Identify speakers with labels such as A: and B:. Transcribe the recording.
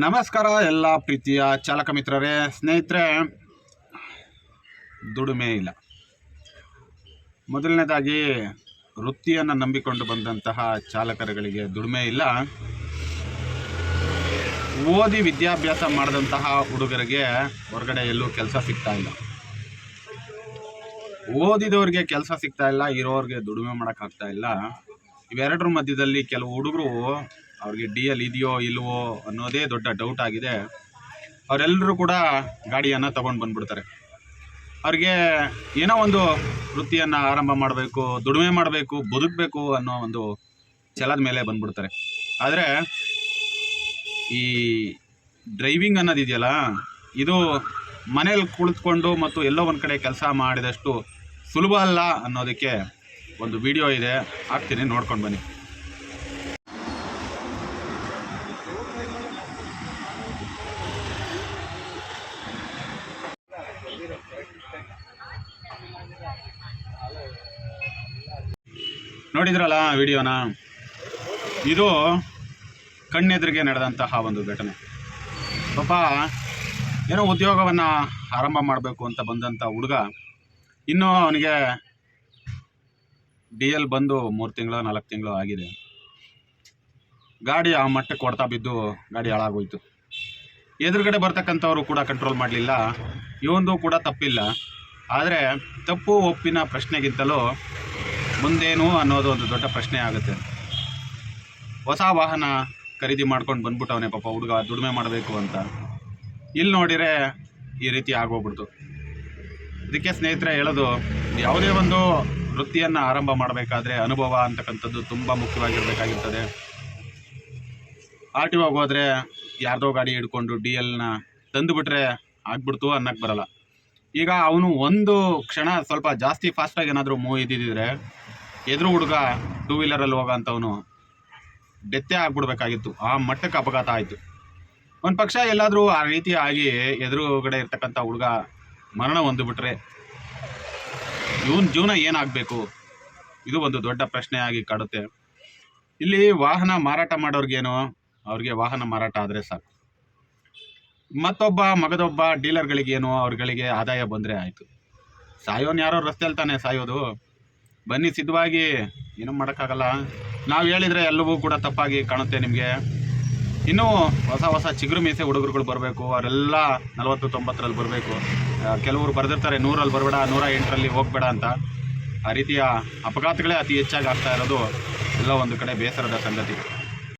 A: ನಮಸ್ಕಾರ ಎಲ್ಲ ಪ್ರೀತಿಯ ಚಾಲಕ ಮಿತ್ರರೇ, ಸ್ನೇಹಿತರೆ. ದುಡಿಮೆ ಇಲ್ಲ. ಮೊದಲನೇದಾಗಿ, ವೃತ್ತಿಯನ್ನು ನಂಬಿಕೊಂಡು ಬಂದಂತಹ ಚಾಲಕರುಗಳಿಗೆ ದುಡಿಮೆ ಇಲ್ಲ. ಓದಿ ವಿದ್ಯಾಭ್ಯಾಸ ಮಾಡಿದಂತಹ ಹುಡುಗರಿಗೆ ಹೊರಗಡೆ ಎಲ್ಲೂ ಕೆಲಸ ಸಿಗ್ತಾ ಇಲ್ಲ. ಓದಿದವ್ರಿಗೆ ಕೆಲಸ ಸಿಗ್ತಾ ಇಲ್ಲ, ಇರೋರಿಗೆ ದುಡಿಮೆ ಮಾಡೋಕ್ಕಾಗ್ತಾ ಇಲ್ಲ. ಇವೆರಡರ ಮಧ್ಯದಲ್ಲಿ ಕೆಲವು ಹುಡುಗರು ಅವ್ರಿಗೆ ಡಿ ಎಲ್ ಇದೆಯೋ ಇಲ್ವೋ ಅನ್ನೋದೇ ದೊಡ್ಡ ಡೌಟ್ ಆಗಿದೆ. ಅವರೆಲ್ಲರೂ ಕೂಡ ಗಾಡಿಯನ್ನು ತಗೊಂಡು ಬಂದ್ಬಿಡ್ತಾರೆ. ಅವ್ರಿಗೆ ಏನೋ ಒಂದು ವೃತ್ತಿಯನ್ನು ಆರಂಭ ಮಾಡಬೇಕು, ದುಡಿಮೆ ಮಾಡಬೇಕು, ಬದುಕಬೇಕು ಅನ್ನೋ ಒಂದು ಛಲದ ಮೇಲೆ ಬಂದ್ಬಿಡ್ತಾರೆ. ಆದರೆ ಈ ಡ್ರೈವಿಂಗ್ ಅನ್ನೋದಿದೆಯಲ್ಲ ಇದು ಮನೇಲಿ ಕುಳಿತುಕೊಂಡು ಮತ್ತು ಎಲ್ಲೋ ಒಂದು ಕಡೆ ಕೆಲಸ ಮಾಡಿದಷ್ಟು ಸುಲಭ ಅಲ್ಲ ಅನ್ನೋದಕ್ಕೆ ಒಂದು ವಿಡಿಯೋ ಇದೆ, ಹಾಕ್ತೀನಿ, ನೋಡ್ಕೊಂಡು ಬನ್ನಿ. ನೋಡಿದ್ರಲ್ಲ ವಿಡಿಯೋನ? ಇದು ಕಣ್ಣೆದುರಿಗೆ ನಡೆದಂತಹ ಒಂದು ಘಟನೆ. ಪಾಪ, ಏನೋ ಉದ್ಯೋಗವನ್ನು ಆರಂಭ ಮಾಡಬೇಕು ಅಂತ ಬಂದಂಥ ಹುಡುಗ, ಇನ್ನೂ ಅವನಿಗೆ ಡಿ ಎಲ್ ಬಂದು ಮೂರು ತಿಂಗಳು, ನಾಲ್ಕು ತಿಂಗಳು ಆಗಿದೆ. ಗಾಡಿ ಆ ಮಟ್ಟಕ್ಕೆ ಕೊಡ್ತಾ ಬಿದ್ದು ಗಾಡಿ ಹಾಳಾಗೋಯ್ತು. ಎದುರುಗಡೆ ಬರ್ತಕ್ಕಂಥವ್ರು ಕೂಡ ಕಂಟ್ರೋಲ್ ಮಾಡಲಿಲ್ಲ. ಇವೊಂದು ಕೂಡ ತಪ್ಪಿಲ್ಲ. ಆದರೆ ತಪ್ಪು ಒಪ್ಪಿನ ಪ್ರಶ್ನೆಗಿಂತಲೂ ಮುಂದೇನು ಅನ್ನೋದು ಒಂದು ದೊಡ್ಡ ಪ್ರಶ್ನೆ ಆಗುತ್ತೆ. ಹೊಸ ವಾಹನ ಖರೀದಿ ಮಾಡ್ಕೊಂಡು ಬಂದ್ಬಿಟ್ಟವನೇ ಪಾಪ ಹುಡುಗ ದುಡಿಮೆ ಮಾಡಬೇಕು ಅಂತ. ಇಲ್ಲಿ ನೋಡಿದರೆ ಈ ರೀತಿ ಆಗೋಗ್ಬಿಡ್ತು. ಇದಕ್ಕೆ ಸ್ನೇಹಿತರೆ ಹೇಳೋದು, ಯಾವುದೇ ಒಂದು ವೃತ್ತಿಯನ್ನು ಆರಂಭ ಮಾಡಬೇಕಾದ್ರೆ ಅನುಭವ ಅಂತಕ್ಕಂಥದ್ದು ತುಂಬ ಮುಖ್ಯವಾಗಿರಬೇಕಾಗಿರ್ತದೆ. ಆರ್ ಟಿ ಒಗೆ ಹೋದರೆ ಯಾರ್ದೋ ಗಾಡಿ ಹಿಡ್ಕೊಂಡು ಡಿ ಎಲ್ನ ತಂದುಬಿಟ್ರೆ ಆಗ್ಬಿಡ್ತು ಅನ್ನಕ್ಕೆ ಬರಲ್ಲ. ಈಗ ಅವನು ಒಂದು ಕ್ಷಣ ಸ್ವಲ್ಪ ಜಾಸ್ತಿ ಫಾಸ್ಟಾಗಿ ಏನಾದರೂ ಮೂವ್ ಇದ್ದಿದ್ದರೆ ಎದುರು ಹುಡುಗ ಟೂ ವೀಲರಲ್ಲಿ ಹೋಗೋಂಥವನು ಡೆತ್ತೇ ಆಗ್ಬಿಡ್ಬೇಕಾಗಿತ್ತು. ಆ ಮಟ್ಟಕ್ಕೆ ಅಪಘಾತ ಆಯಿತು. ಒಂದು ಪಕ್ಷ ಎಲ್ಲಾದರೂ ಆ ರೀತಿ ಆಗಿ ಎದುರುಗಡೆ ಇರ್ತಕ್ಕಂಥ ಹುಡುಗ ಮರಣ ಹೊಂದ್ಬಿಟ್ರೆ ಇವನ್ ಜೀವನ ಏನಾಗಬೇಕು? ಇದು ಒಂದು ದೊಡ್ಡ ಪ್ರಶ್ನೆ ಆಗಿ ಕಾಡುತ್ತೆ. ಇಲ್ಲಿ ವಾಹನ ಮಾರಾಟ ಮಾಡೋರ್ಗೇನು? ಅವ್ರಿಗೆ ವಾಹನ ಮಾರಾಟ ಆದರೆ ಸಾಕು. ಮತ್ತೊಬ್ಬ ಮಗದೊಬ್ಬ ಡೀಲರ್ಗಳಿಗೇನು ಅವ್ರಗಳಿಗೆ ಆದಾಯ ಬಂದರೆ ಆಯಿತು. ಸಾಯೋನ್ ಯಾರೋ ರಸ್ತೆಯಲ್ಲಿ ತಾನೇ ಸಾಯೋದು. ಬನ್ನಿ ಸಿದ್ಧವಾಗಿ. ಏನೂ ಮಾಡೋಕ್ಕಾಗಲ್ಲ. ನಾವು ಹೇಳಿದರೆ ಎಲ್ಲವೂ ಕೂಡ ತಪ್ಪಾಗಿ ಕಾಣುತ್ತೆ ನಿಮಗೆ. ಇನ್ನೂ ಹೊಸ ಹೊಸ ಚಿಗುರು ಮೀಸೆ ಹುಡುಗರುಗಳು ಬರಬೇಕು. ಅವರೆಲ್ಲ ನಲವತ್ತು ತೊಂಬತ್ತರಲ್ಲಿ ಬರಬೇಕು ಕೆಲವರು ಬರೆದಿರ್ತಾರೆ. ನೂರಲ್ಲಿ ಬರಬೇಡ, ನೂರ ಎಂಟರಲ್ಲಿ ಹೋಗಬೇಡ ಅಂತ. ಆ ರೀತಿಯ ಅಪಘಾತಗಳೇ ಅತಿ ಹೆಚ್ಚಾಗಿ ಆಗ್ತಾ ಇರೋದು ಎಲ್ಲ ಒಂದು ಕಡೆ ಬೇಸರದ ಸಂಗತಿ.